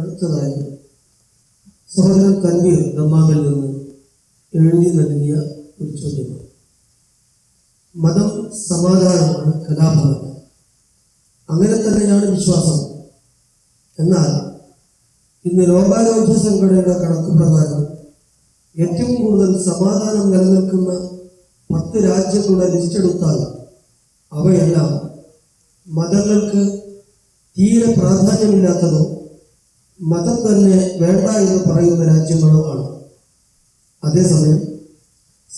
അടുത്തതായി സഹോദരൻ കൻവീർ ദമ്മാമിൽ നിന്ന് എഴുതി നൽകിയ ഒരു ചോദ്യമാണ് മതം സമാധാനമാണ് കലാപമല്ല അങ്ങനെ തന്നെയാണ് വിശ്വാസം. എന്നാൽ ഇന്ന് ലോകാരോഗ്യ സംഘടനയുടെ കണക്ക് പ്രകാരം ഏറ്റവും കൂടുതൽ സമാധാനം നിലനിൽക്കുന്ന പത്ത് രാജ്യങ്ങളുടെ ലിസ്റ്റ് എടുത്താൽ അവയെല്ലാം മതങ്ങൾക്ക് തീരെ പ്രാധാന്യമില്ലാത്തതോ മതം തന്നെ വേണ്ട എന്ന് പറയുന്ന രാജ്യങ്ങളും ആണ്. അതേസമയം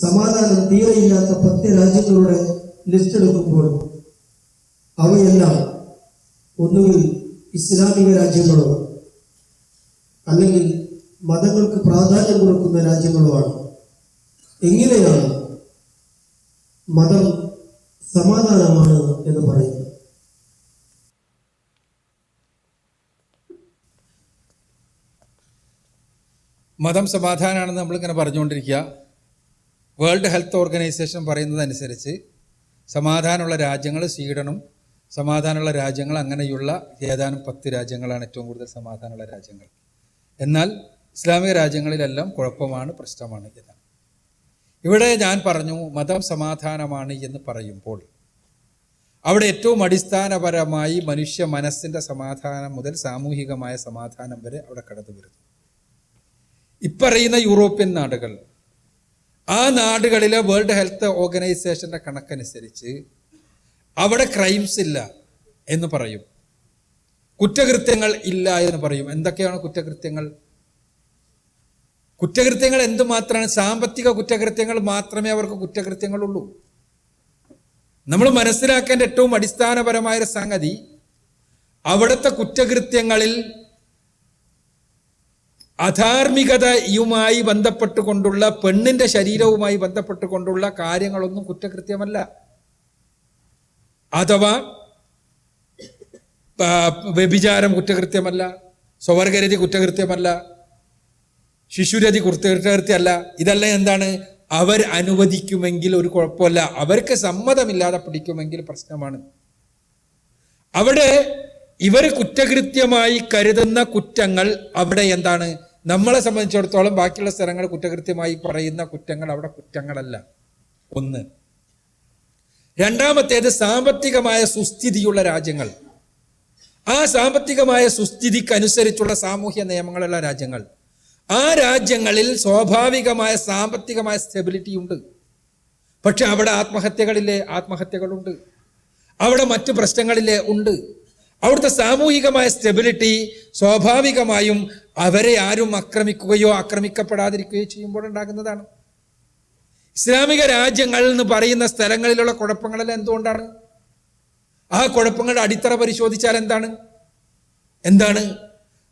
സമാധാനം തീരെയില്ലാത്ത പത്ത് രാജ്യങ്ങളുടെ ലിസ്റ്റ് എടുക്കുമ്പോൾ അവയെല്ലാം ഒന്നുകിൽ ഇസ്ലാമിക രാജ്യങ്ങളോ അല്ലെങ്കിൽ മതങ്ങൾക്ക് പ്രാധാന്യം കൊടുക്കുന്ന രാജ്യങ്ങളോ ആണ്. എങ്ങനെയാണ് മതം സമാധാനമാണ് എന്ന് പറയുന്നത്? മതം സമാധാനമാണെന്ന് നമ്മളിങ്ങനെ പറഞ്ഞുകൊണ്ടിരിക്കുക. വേൾഡ് ഹെൽത്ത് ഓർഗനൈസേഷൻ പറയുന്നതനുസരിച്ച് സമാധാനമുള്ള രാജ്യങ്ങൾ സ്വീഡനും സമാധാനമുള്ള രാജ്യങ്ങൾ അങ്ങനെയുള്ള ഏതാനും പത്ത് രാജ്യങ്ങളാണ് ഏറ്റവും കൂടുതൽ സമാധാനമുള്ള രാജ്യങ്ങൾ. എന്നാൽ ഇസ്ലാമിക രാജ്യങ്ങളിലെല്ലാം കുഴപ്പമാണ് പ്രശ്നമാണ് എന്നാണ് ഇവിടെ ഞാൻ പറഞ്ഞു മതം സമാധാനമാണ് എന്ന് പറയുമ്പോൾ അവിടെ ഏറ്റവും അടിസ്ഥാനപരമായി മനുഷ്യ മനസ്സിന്റെ സമാധാനം മുതൽ സാമൂഹികമായ സമാധാനം വരെ അവിടെ കടന്നു വരുന്നു ഇപ്പറയുന്ന യൂറോപ്യൻ നാടുകൾ ആ നാടുകളിലെ വേൾഡ് ഹെൽത്ത് ഓർഗനൈസേഷന്റെ കണക്കനുസരിച്ച് അവിടെ ക്രൈംസ് ഇല്ല എന്ന് പറയും. കുറ്റകൃത്യങ്ങൾ ഇല്ല എന്ന് പറയും. എന്തൊക്കെയാണ് കുറ്റകൃത്യങ്ങൾ? കുറ്റകൃത്യങ്ങൾ എന്തുമാത്രമാണ്? സാമ്പത്തിക കുറ്റകൃത്യങ്ങൾ മാത്രമേ അവർക്ക് കുറ്റകൃത്യങ്ങളുള്ളൂ. നമ്മൾ മനസ്സിലാക്കേണ്ട ഏറ്റവും അടിസ്ഥാനപരമായ സംഗതി അവിടുത്തെ കുറ്റകൃത്യങ്ങളിൽ അധാർമികതയുമായി ബന്ധപ്പെട്ടുകൊണ്ടുള്ള പെണ്ണിന്റെ ശരീരവുമായി ബന്ധപ്പെട്ടുകൊണ്ടുള്ള കാര്യങ്ങളൊന്നും കുറ്റകൃത്യമല്ല. അഥവാ വ്യഭിചാരം കുറ്റകൃത്യമല്ല സ്വവർഗരതി കുറ്റകൃത്യമല്ല ശിശുരതി കുറ്റകൃത്യമല്ല. ഇതെല്ലാം എന്താണ്? അവർ അനുവദിക്കുമെങ്കിൽ ഒരു കുഴപ്പമില്ല. അവർക്ക് സമ്മതമില്ലാതെ പിടിക്കുമെങ്കിൽ പ്രശ്നമാണ്. അവിടെ ഇവർ കുറ്റകൃത്യമായി കരുതുന്ന കുറ്റങ്ങൾ അവിടെ എന്താണ്? നമ്മളെ സംബന്ധിച്ചിടത്തോളം ബാക്കിയുള്ള സ്ഥലങ്ങൾ കുറ്റകൃത്യമായി പറയുന്ന കുറ്റങ്ങൾ അവിടെ കുറ്റങ്ങളല്ല. ഒന്ന്. രണ്ടാമത്തേത് സാമ്പത്തികമായ സുസ്ഥിതിയുള്ള രാജ്യങ്ങൾ. ആ സാമ്പത്തികമായ സുസ്ഥിതിക്കനുസരിച്ചുള്ള സാമൂഹ്യ നിയമങ്ങളുള്ള രാജ്യങ്ങൾ. ആ രാജ്യങ്ങളിൽ സ്വാഭാവികമായ സാമ്പത്തികമായ സ്റ്റെബിലിറ്റി ഉണ്ട്. പക്ഷെ അവിടെ ആത്മഹത്യകളില്ലേ? ആത്മഹത്യകളുണ്ട്. അവിടെ മറ്റു പ്രശ്നങ്ങളില്ലേ? ഉണ്ട്. അവിടുത്തെ സാമൂഹികമായ സ്റ്റെബിലിറ്റി സ്വാഭാവികമായും അവരെ ആരും ആക്രമിക്കുകയോ ആക്രമിക്കപ്പെടാതിരിക്കുകയോ ചെയ്യുമ്പോൾ ഉണ്ടാകുന്നതാണ്. ഇസ്ലാമിക രാജ്യങ്ങൾ എന്ന് പറയുന്ന സ്ഥലങ്ങളിലുള്ള കുഴപ്പങ്ങളെല്ലാം എന്തുകൊണ്ടാണ്? ആ കുഴപ്പങ്ങളുടെ അടിത്തറ പരിശോധിച്ചാൽ എന്താണ്? എന്താണ്?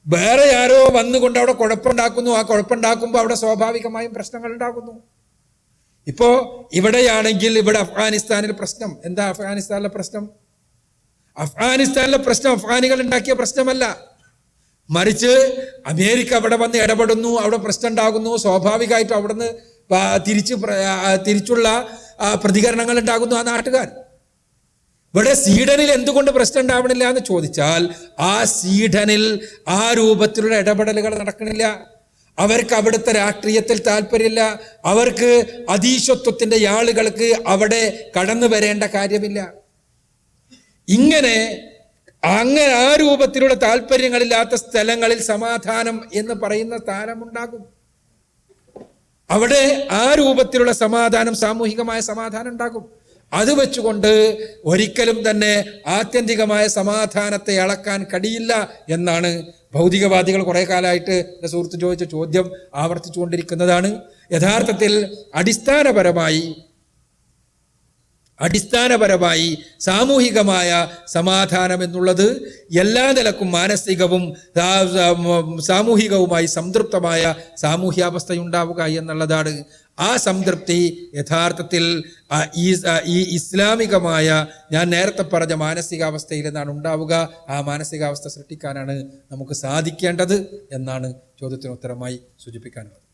വേറെ ആരോ വന്നുകൊണ്ട് അവിടെ കുഴപ്പമുണ്ടാക്കുന്നു. ആ കുഴപ്പമുണ്ടാക്കുമ്പോൾ അവിടെ സ്വാഭാവികമായും പ്രശ്നങ്ങൾ ഉണ്ടാകുന്നു. ഇപ്പോ ഇവിടെയാണെങ്കിൽ ഇവിടെ അഫ്ഗാനിസ്ഥാനിൽ പ്രശ്നം. എന്താ അഫ്ഗാനിസ്ഥാനിലെ പ്രശ്നം? അഫ്ഗാനിസ്ഥാനിലെ പ്രശ്നം അഫ്ഗാനികൾ ഉണ്ടാക്കിയ പ്രശ്നമല്ല. മറിച്ച് അമേരിക്ക അവിടെ വന്ന് ഇടപെടുന്നു അവിടെ പ്രശ്നം ഉണ്ടാകുന്നു സ്വാഭാവികമായിട്ടും അവിടുന്ന് നിന്ന് തിരിച്ച് തിരിച്ചുള്ള പ്രതികരണങ്ങൾ ഉണ്ടാകുന്നു ആ നാട്ടുകാർ. ഇവിടെ സ്വീഡനിൽ എന്തുകൊണ്ട് പ്രശ്നം ഉണ്ടാവണില്ല എന്ന് ചോദിച്ചാൽ ആ സ്വീഡനിൽ ആ രൂപത്തിലുള്ള ഇടപെടലുകൾ നടക്കണില്ല. അവർക്ക് അവിടുത്തെ രാഷ്ട്രീയത്തിൽ താല്പര്യമില്ല. അവർക്ക് അതീശത്വത്തിന്റെ ആളുകൾക്ക് അവിടെ കടന്നു വരേണ്ട കാര്യമില്ല. ഇങ്ങനെ അങ്ങനെ ആ രൂപത്തിലുള്ള താല്പര്യങ്ങളില്ലാത്ത സ്ഥലങ്ങളിൽ സമാധാനം എന്ന് പറയുന്ന സ്ഥാനമുണ്ടാകും അവിടെ ആ രൂപത്തിലുള്ള സമാധാനം സാമൂഹികമായ സമാധാനം ഉണ്ടാകും. അത് വെച്ചുകൊണ്ട് ഒരിക്കലും തന്നെ ആത്യന്തികമായ സമാധാനത്തെ അളക്കാൻ കഴിയില്ല എന്നാണ് ഭൗതികവാദികൾ കുറേ കാലമായിട്ട് എന്റെ സുഹൃത്ത് ചോദിച്ച ചോദ്യം ആവർത്തിച്ചുകൊണ്ടിരിക്കുന്നതാണ്. യഥാർത്ഥത്തിൽ അടിസ്ഥാനപരമായി അടിസ്ഥാനപരമായി സാമൂഹികമായ സമാധാനം എന്നുള്ളത് എല്ലാ നിലക്കും മാനസികവും സാമൂഹികവുമായി സംതൃപ്തമായ സാമൂഹ്യാവസ്ഥയുണ്ടാവുക എന്നുള്ളതാണ്. ആ സംതൃപ്തി യഥാർത്ഥത്തിൽ ഈ ഇസ്ലാമികമായ ഞാൻ നേരത്തെ പറഞ്ഞ മാനസികാവസ്ഥയിൽ നിന്നാണ് ഉണ്ടാവുക. ആ മാനസികാവസ്ഥ സൃഷ്ടിക്കാനാണ് നമുക്ക് സാധിക്കേണ്ടത് എന്നാണ് ചോദ്യത്തിന് ഉത്തരമായി സൂചിപ്പിക്കാനുള്ളത്.